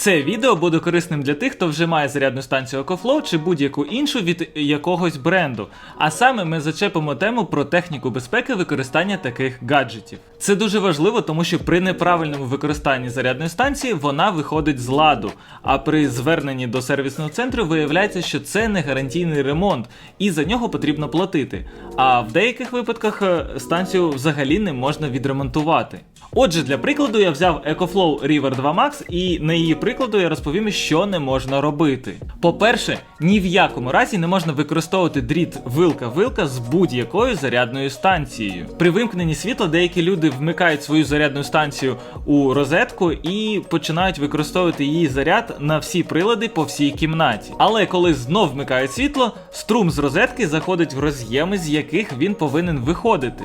Це відео буде корисним для тих, хто вже має зарядну станцію EcoFlow чи будь-яку іншу від якогось бренду. А саме ми зачепимо тему про техніку безпеки використання таких гаджетів. Це дуже важливо, тому що при неправильному використанні зарядної станції вона виходить з ладу. А при зверненні до сервісного центру виявляється, що це не гарантійний ремонт, і за нього потрібно платити. А в деяких випадках е, станцію взагалі не можна відремонтувати. Отже, для прикладу я взяв EcoFlow River 2 Max і на її прикладу я розповім, що не можна робити. По-перше, ні в якому разі не можна використовувати дріт вилка-вилка з будь-якою зарядною станцією. При вимкненні світла деякі люди вмикають свою зарядну станцію у розетку і починають використовувати її заряд на всі прилади по всій кімнаті. Але коли знов вмикають світло, струм з розетки заходить в роз'єми, з яких він повинен виходити.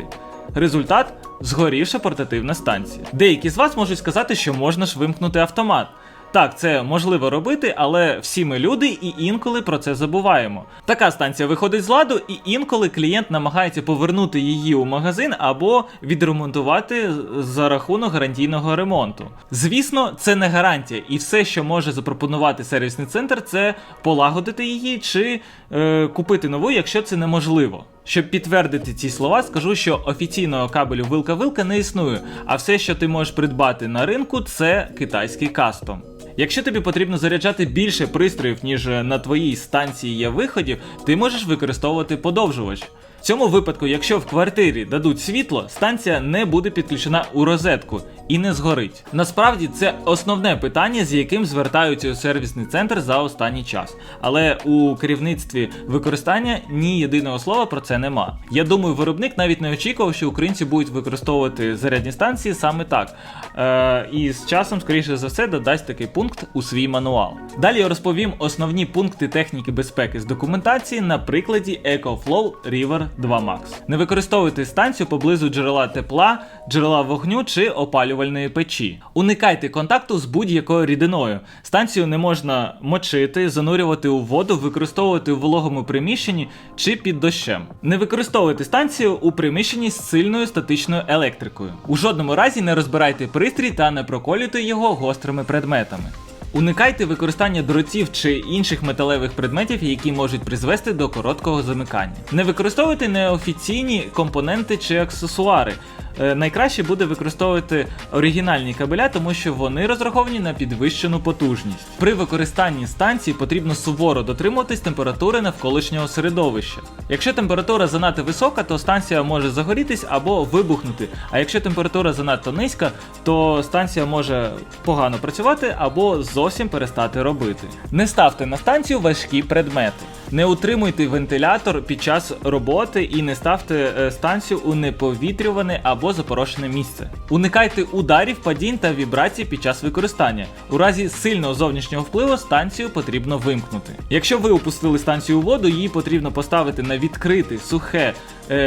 Результат згорівша портативна станція. Деякі з вас можуть сказати, що можна ж вимкнути автомат. Так, це можливо робити, але всі ми люди і інколи про це забуваємо. Така станція виходить з ладу, і інколи клієнт намагається повернути її у магазин або відремонтувати за рахунок гарантійного ремонту. Звісно, це не гарантія, і все, що може запропонувати сервісний центр, це полагодити її чи е, купити нову, якщо це неможливо. Щоб підтвердити ці слова, скажу, що офіційного кабелю вилка-вилка не існує, а все, що ти можеш придбати на ринку, це китайський кастом. Якщо тобі потрібно заряджати більше пристроїв, ніж на твоїй станції є виходів, ти можеш використовувати подовжувач. В цьому випадку, якщо в квартирі дадуть світло, станція не буде підключена у розетку і не згорить. Насправді це основне питання, з яким звертаються у сервісний центр за останній час. Але у керівництві використання ні єдиного слова про це нема. Я думаю, виробник навіть не очікував, що українці будуть використовувати зарядні станції саме так. Е, і з часом, скоріше за все, додасть такий пункт у свій мануал. Далі я розповім основні пункти техніки безпеки з документації на прикладі EcoFlow River 2 Max. Не використовуйте станцію поблизу джерела тепла, джерела вогню чи опалювальної печі. Уникайте контакту з будь-якою рідиною. Станцію не можна мочити, занурювати у воду, використовувати у вологому приміщенні чи під дощем. Не використовуйте станцію у приміщенні з сильною статичною електрикою. У жодному разі не розбирайте пристрій та не проколюйте його гострими предметами. Уникайте використання дротів чи інших металевих предметів, які можуть призвести до короткого замикання. Не використовуйте неофіційні компоненти чи аксесуари. Е, Найкраще буде використовувати оригінальні кабеля, тому що вони розраховані на підвищену потужність. При використанні станції потрібно суворо дотримуватись температури навколишнього середовища. Якщо температура занадто висока, то станція може загорітись або вибухнути. А якщо температура занадто низька, то станція може погано працювати або зовсім перестати робити. Не ставте на станцію важкі предмети. Не утримуйте вентилятор під час роботи і не ставте е, станцію у неповітрюване або запорошене місце. Уникайте ударів, падінь та вібрацій під час використання. У разі сильного зовнішнього впливу станцію потрібно вимкнути. Якщо ви опустили станцію у воду, її потрібно поставити на відкрите, сухе,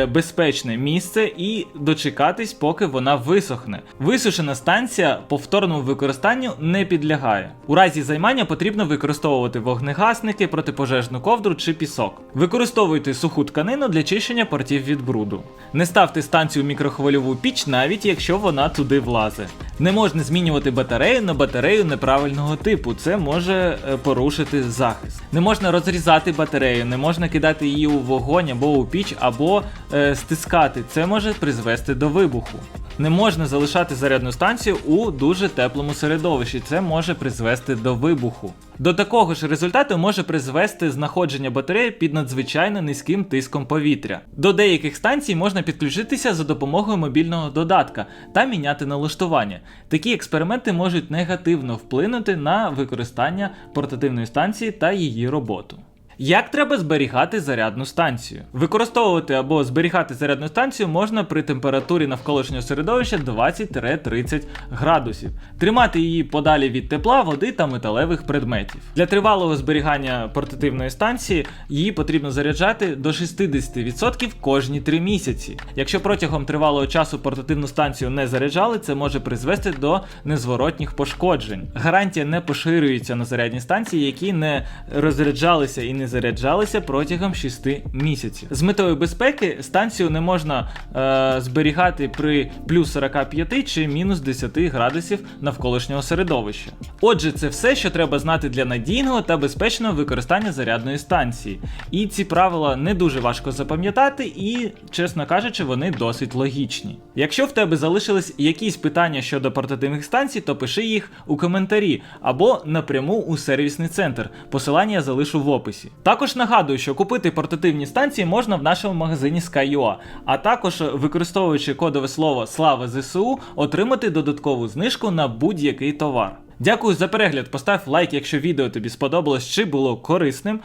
безпечне місце і дочекатись, поки вона висохне. Висушена станція повторному використанню не підлягає. У разі займання потрібно використовувати вогнегасники, протипожежну ковдру чи пісок. Використовуйте суху тканину для чищення портів від бруду. Не ставте станцію в мікрохвильову піч, навіть якщо вона туди влазить. Не можна змінювати батарею на батарею неправильного типу. Це може е, порушити захист. Не можна розрізати батарею, не можна кидати її у вогонь або у піч, або е, стискати. Це може призвести до вибуху. Не можна залишати зарядну станцію у дуже теплому середовищі. Це може призвести до вибуху. До такого ж результату може призвести знаходження батареї під надзвичайно низьким тиском повітря. До деяких станцій можна підключитися за допомогою мобільного додатка та міняти налаштування. Такі експерименти можуть негативно вплинути на використання портативної станції та її роботу. Як треба зберігати зарядну станцію? Використовувати або зберігати зарядну станцію можна при температурі навколишнього середовища 20-30 градусів. Тримати її подалі від тепла, води та металевих предметів. Для тривалого зберігання портативної станції її потрібно заряджати до 60% кожні 3 місяці. Якщо протягом тривалого часу портативну станцію не заряджали, це може призвести до незворотніх пошкоджень. Гарантія не поширюється на зарядні станції, які не розряджалися і не заряджалися протягом 6 місяців. З метою безпеки станцію не можна е, зберігати при плюс 45 чи мінус 10 градусів навколишнього середовища. Отже, це все, що треба знати для надійного та безпечного використання зарядної станції. І ці правила не дуже важко запам'ятати, і, чесно кажучи, вони досить логічні. Якщо в тебе залишились якісь питання щодо портативних станцій, то пиши їх у коментарі або напряму у сервісний центр. Посилання я залишу в описі. Також нагадую, що купити портативні станції можна в нашому магазині Sky.ua, а також використовуючи кодове слово Слава ЗСУ, отримати додаткову знижку на будь-який товар. Дякую за перегляд. Постав лайк, якщо відео тобі сподобалось чи було корисним.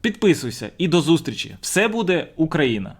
Підписуйся і до зустрічі! Все буде Україна!